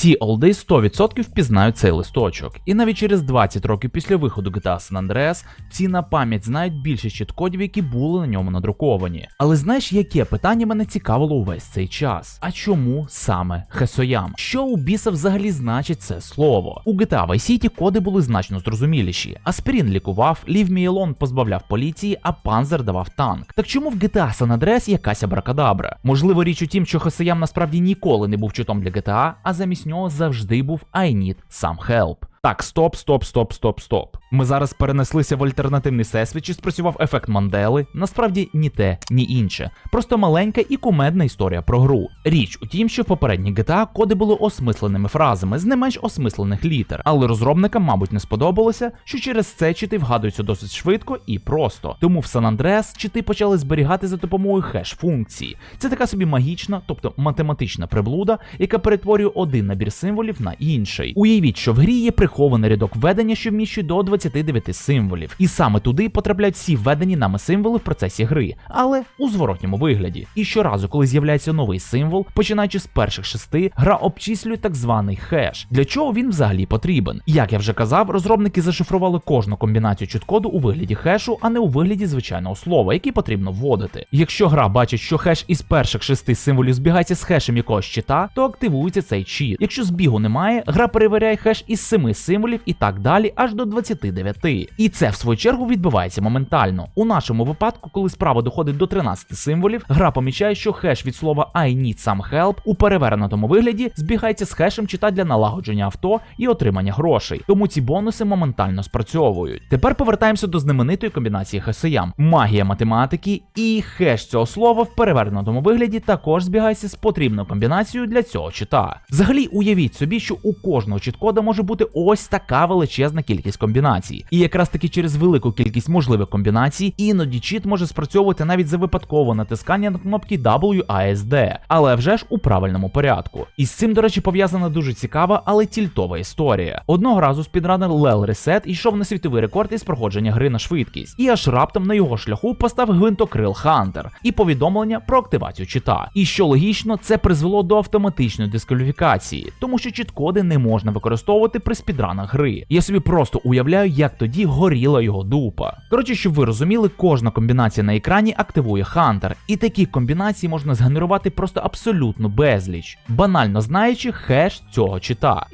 Всі олди 100% впізнають цей листочок. І навіть через 20 років після виходу GTA San Andreas всі на пам'ять знають більше чіткодів, які були на ньому надруковані. Але знаєш, яке питання мене цікавило увесь цей час? А чому саме Хесоям? Що у біса взагалі значить це слово? У GTA Vice City коди були значно зрозуміліші. Аспірін лікував, Лів Міелон позбавляв поліції, а Панзер давав танк. Так чому в GTA San Andreas якась абракадабра? Можливо, річ у тім, що Хесоям насправді ніколи не був чутом для GTA, а замість нього завжди був I need some help. Так, стоп, стоп, стоп, стоп, стоп. Ми зараз перенеслися в альтернативний всесвіт, чи спрацював ефект Мандели. Насправді ні те, ні інше. Просто маленька і кумедна історія про гру. Річ у тім, що в попередніх GTA коди були осмисленими фразами з не менш осмислених літер, але розробникам, мабуть, не сподобалося, що через це чити вгадуються досить швидко і просто. Тому в San Andreas чити почали зберігати за допомогою хеш-функції. Це така собі магічна, тобто математична приблуда, яка перетворює один набір символів на інший. Уявіть, що в грі є прихований рядок введення, що вміщує до 29 символів, і саме туди потрапляють всі введені нами символи в процесі гри, але у зворотньому вигляді. І щоразу, коли з'являється новий символ, починаючи з перших шести, гра обчислює так званий хеш. Для чого він взагалі потрібен? Як я вже казав, розробники зашифрували кожну комбінацію чіткоду у вигляді хешу, а не у вигляді звичайного слова, який потрібно вводити. Якщо гра бачить, що хеш із перших шести символів збігається з хешем якогось щита, то активується цей чіт. Якщо збігу немає, гра перевіряє хеш із 7 символів і так далі, аж до 29. І це в свою чергу відбувається моментально. У нашому випадку, коли справа доходить до 13 символів, гра помічає, що хеш від слова I need some help у перевернутому вигляді збігається з хешем чита для налагодження авто і отримання грошей. Тому ці бонуси моментально спрацьовують. Тепер повертаємося до знаменитої комбінації хесеям. Магія математики і хеш цього слова в перевернутому вигляді також збігається з потрібною комбінацією для цього чита. Взагалі, уявіть собі, що у кожного чіткода може бути ось така величезна кількість комбінацій. І якраз таки через велику кількість можливих комбінацій іноді чіт може спрацьовувати навіть за випадкове натискання на кнопки WASD, але вже ж у правильному порядку. І з цим, до речі, пов'язана дуже цікава, але тільтова історія. Одного разу спідранер Лел Ресет йшов на світовий рекорд із проходження гри на швидкість, і аж раптом на його шляху постав гвинтокрил Хантер і повідомлення про активацію чита. І що логічно, це призвело до автоматичної дискваліфікації, тому що чіткоди не можна використовувати при спідранах гри. Я собі просто уявляю, як тоді горіла його дупа. Коротше, щоб ви розуміли, кожна комбінація на екрані активує Хантер, і такі комбінації можна згенерувати просто абсолютно безліч, банально знаючи хеш цього чита.